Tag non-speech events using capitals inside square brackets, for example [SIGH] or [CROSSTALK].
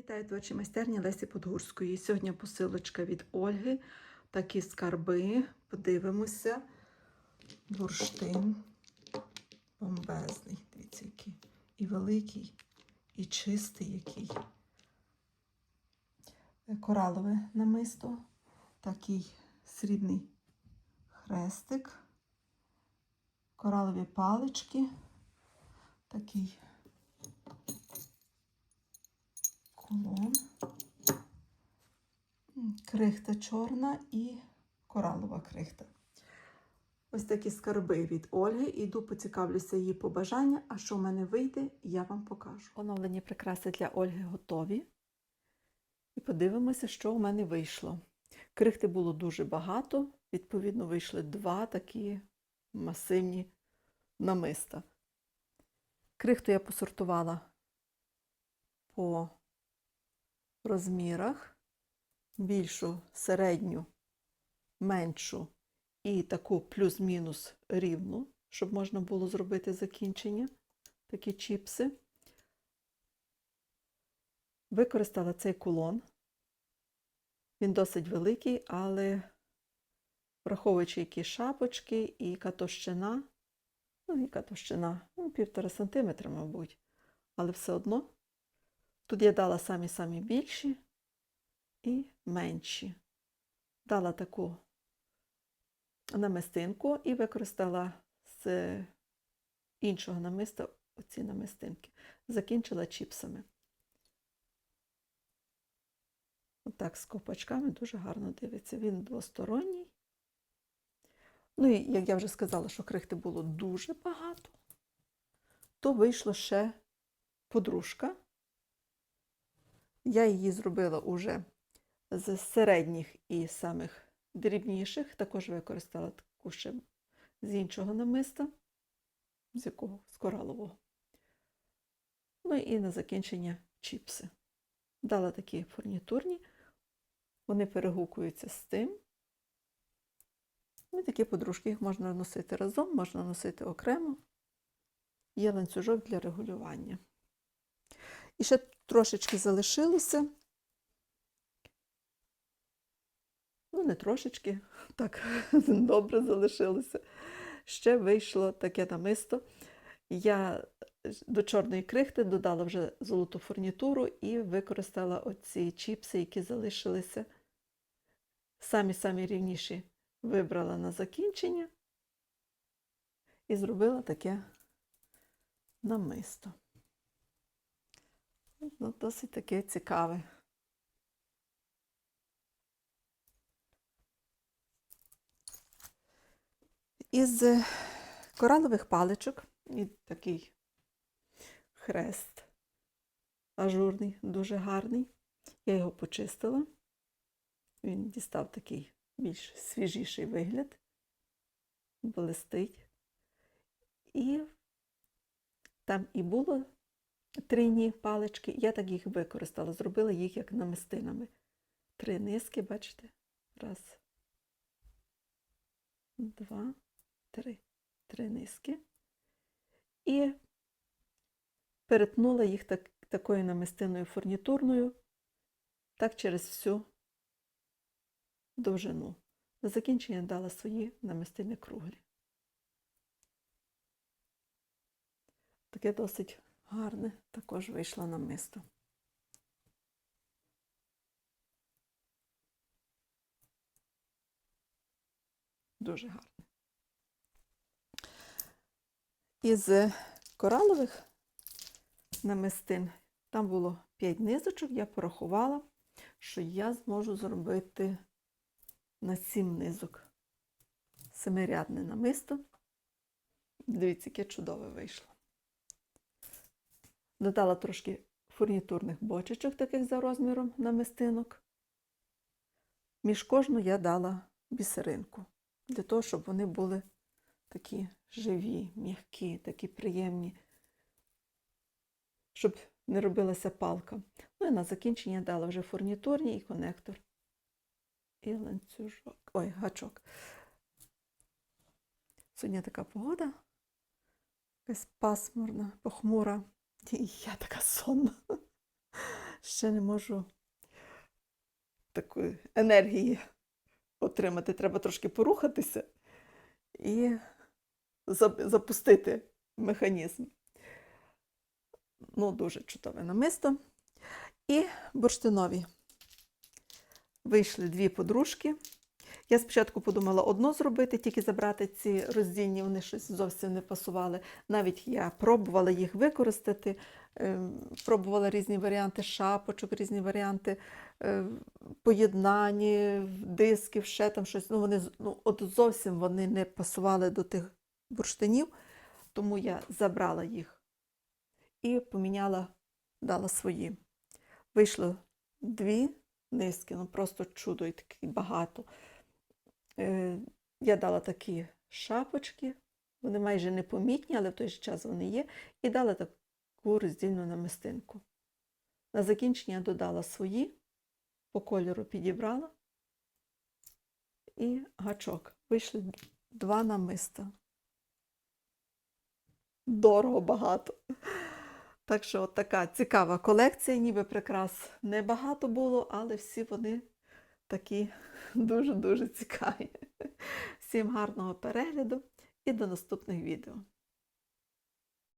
Вітаю творчі майстерні Лесі Подгурської. Сьогодні посилочка від Ольги. Такі скарби. Подивимося. Бурштин. Бомбезний. Дивіться, який. І великий, і чистий який. Е, Коралове намисто. Такий срібний хрестик. Коралові палички. Такий кулон, М, крихта чорна і коралова крихта. Ось такі скарби від Ольги. Іду поцікавлюся її побажання, а що в мене вийде, я вам покажу. Оновлені прикраси для Ольги готові. І подивимося, що у мене вийшло. Крихти було дуже багато, відповідно, вийшли два такі масивні намиста. Крихту я посортувала по розмірах, більшу, середню, меншу і таку плюс-мінус рівну, щоб можна було зробити закінчення, такі чіпси. Використала цей кулон. Він досить великий, але враховуючи які шапочки і катощина, ну, яка товщина, ну, півтора сантиметра, мабуть, але все одно Тут я дала самі-самі більші і менші. Дала таку намистинку і використала з іншого намиста оці намистинки. Закінчила чіпсами. Отак з ковпачками дуже гарно дивиться. Він двосторонній. Ну і як я вже сказала, що крихти було дуже багато, то вийшло ще подружка. Я її зробила уже з середніх і самих дрібніших. Також використала таку ще з іншого намиста, з якого з коралового. Ну і на закінчення чіпси. Дала такі фурнітурні, вони перегукуються з тим. І такі подружки їх можна носити разом, можна носити окремо. Є ланцюжок для регулювання. І ще трошечки залишилося. Ну, не трошечки, [LAUGHS] так, [LAUGHS] добре залишилося. Ще вийшло таке намисто. Я до чорної крихти додала вже золоту фурнітуру і використала оці чіпси, які залишилися. Самі-самі рівніші вибрала на закінчення і зробила таке намисто. Ну, досить таке цікаве. Із коралових паличок і такий хрест ажурний, дуже гарний. Я його почистила. Він дістав такий більш свіжіший вигляд, блистить. І там і було трійні палички. Я так їх використала, зробила їх як намистинами. Три низки, бачите? Раз, два, три. Три низки. І перетнула їх так, такою намистиною фурнітурною, так через всю довжину. На закінчення дала свої намистини круглі. Таке досить гарне також вийшло намисто. Дуже гарне. Із коралових намистин там було 5 низочок, я порахувала, що я зможу зробити на 7 низок семирядне намисто. Дивіться, яке чудове вийшло. Додала трошки фурнітурних бочечок, таких за розміром намистинок. Між кожну я дала бісеринку, для того, щоб вони були такі живі, м'які, такі приємні, щоб не робилася палка. Ну і на закінчення дала вже фурнітурні і конектор, і ланцюжок, ой, гачок. Сьогодні така погода, якась пасмурна, похмура. [LAUGHS] Я така сонна. ще не можу такої енергії отримати. Треба трошки порухатися і запустити механізм. Ну, дуже чудове намисто. І бурштинові. Вийшли дві подружки. Я спочатку подумала одну зробити, тільки забрати ці роздільні, вони щось зовсім не пасували. Навіть я пробувала їх використати, ем, пробувала різні варіанти шапочок, різні варіанти е, поєднані, дисків, ще там щось. Ну, вони ну, от зовсім вони не пасували до тих бурштинів, тому я забрала їх і поміняла, дала свої. Вийшло дві низки, ну просто чудо і такі багато. Е, Я дала такі шапочки, вони майже непомітні, але в той же час вони є, і дала таку роздільну намистинку. На закінчення додала свої, по кольору підібрала і гачок. Вийшли два намиста. Дорого багато. Так що от така цікава колекція, ніби прикрас небагато було, але всі вони такі [LAUGHS] дуже-дуже цікаві. Всім гарного перегляду і до наступних відео.